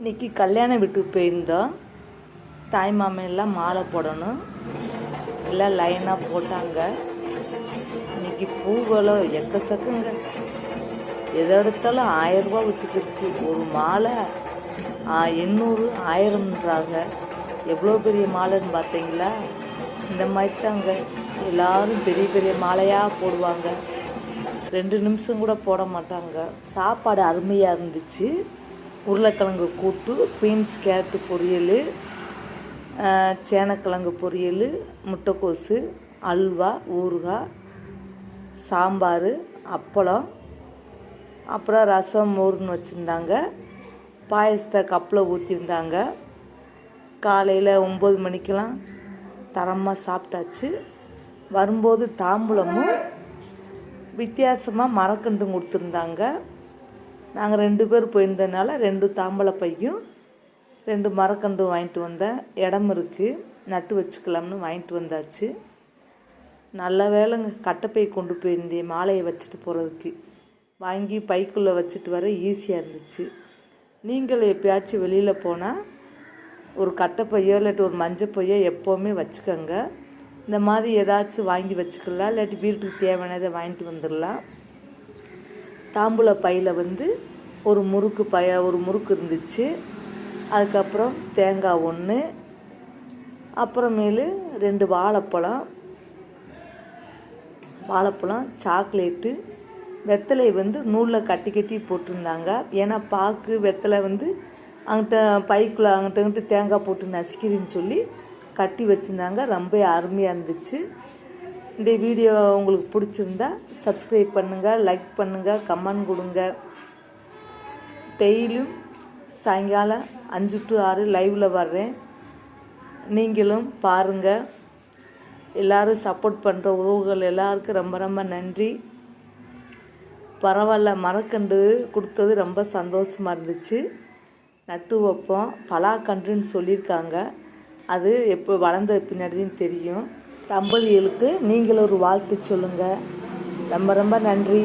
இன்னைக்கு கல்யாண வீட்டுக்கு போயிருந்தோம் தாய் மாமன் எல்லாம் மாலை போடணும். எல்லாம் லைனாக போட்டாங்க. இன்னைக்கு பூவெல்லாம் எக்கச்சக்கங்க. எதை எடுத்தாலும் ஆயிரம் ரூபா விற்றுக்கிருக்கு ஒரு மாலை எண்ணூறு ஆயிரம்ன்றாங்க. எவ்வளோ பெரிய மாலைன்னு பார்த்தீங்களா? இந்த மாதிரி தாங்க எல்லாரும் பெரிய பெரிய மாலையாக போடுவாங்க. ரெண்டு நிமிஷம் கூட போட மாட்டாங்க. சாப்பாடு அருமையாக இருந்துச்சு. உருளைக்கிழங்கு கூட்டு பீன்ஸ் கேரட்டு பொரியல் சேனக்கிழங்கு பொரியல் முட்டைக்கோசு அல்வா ஊறுகாய் சாம்பார் அப்பளம் அப்புறம் ரசம் மோர்னு வச்சுருந்தாங்க. பாயசத்தை கப்பில் ஊற்றிருந்தாங்க காலையில் ஒம்பது மணிக்கெலாம் தரமாக சாப்பிட்டாச்சு. வரும்போது தாம்பூலமும் வித்தியாசமாக மரக்கண்டும் கொடுத்துருந்தாங்க. நாங்கள் ரெண்டு பேர் போயிருந்ததுனால ரெண்டு தாம்பழ பையும் ரெண்டு மரக்கண்டும் வாங்கிட்டு வந்தேன் இடம் இருக்குது நட்டு வச்சுக்கலாம்னு வாங்கிட்டு வந்தாச்சு. நல்ல வேலைங்க. கட்டைப்பை கொண்டு போயிருந்தேன் மாலையை வச்சுட்டு போகிறதுக்கு வாங்கி பைக்குள்ளே வச்சுட்டு வர ஈஸியாக இருந்துச்சு. நீங்கள் எப்பயாச்சும் வெளியில் போனால் ஒரு கட்டைப்பையோ இல்லாட்டி ஒரு மஞ்சப்பையோ எப்போவுமே வச்சுக்கோங்க. இந்த மாதிரி ஏதாச்சும் வாங்கி வச்சுக்கலாம். இல்லாட்டி வீட்டுக்கு தேவையானதை வாங்கிட்டு வந்துடலாம். தாம்பூல பையில் வந்து ஒரு முறுக்கு பய ஒரு முறுக்கு இருந்துச்சு. அதுக்கப்புறம் தேங்காய் ஒன்று அப்புறமேலு ரெண்டு வாழைப்பழம் வாழைப்பழம் சாக்லேட்டு. வெத்தலை வந்து நூலில் கட்டி கட்டி போட்டிருந்தாங்க. ஏன்னா பாக்கு வெத்தலை வந்து அங்கிட்ட பைக்குள்ளே அங்கிட்ட அங்கிட்ட தேங்காய் போட்டு நசிக்கிறேன்னு சொல்லி கட்டி வச்சுருந்தாங்க. ரொம்ப அருமையாக இருந்துச்சு. இந்த வீடியோ உங்களுக்கு பிடிச்சிருந்தா சப்ஸ்கிரைப் பண்ணுங்கள் லைக் பண்ணுங்கள் கமெண்ட் கொடுங்க. டெய்லியும் சாயங்காலம் அஞ்சு டு ஆறு லைவில் வர்றேன். நீங்களும் பாருங்கள் எல்லோரும் சப்போர்ட் பண்ணுற உறவுகள் எல்லாருக்கும் ரொம்ப ரொம்ப நன்றி. பரவாயில்ல மரக்கன்று கொடுத்தது ரொம்ப சந்தோஷமாக இருந்துச்சு. நட்டு வைப்போம். பலாக்கன்றுன்னு சொல்லியிருக்காங்க. அது எப்போ வளர்ந்த பின்னாடி தெரியும். தம்பதிகளுக்கு நீங்கள் ஒரு வாழ்த்து சொல்லுங்கள் ரொம்ப ரொம்ப நன்றி.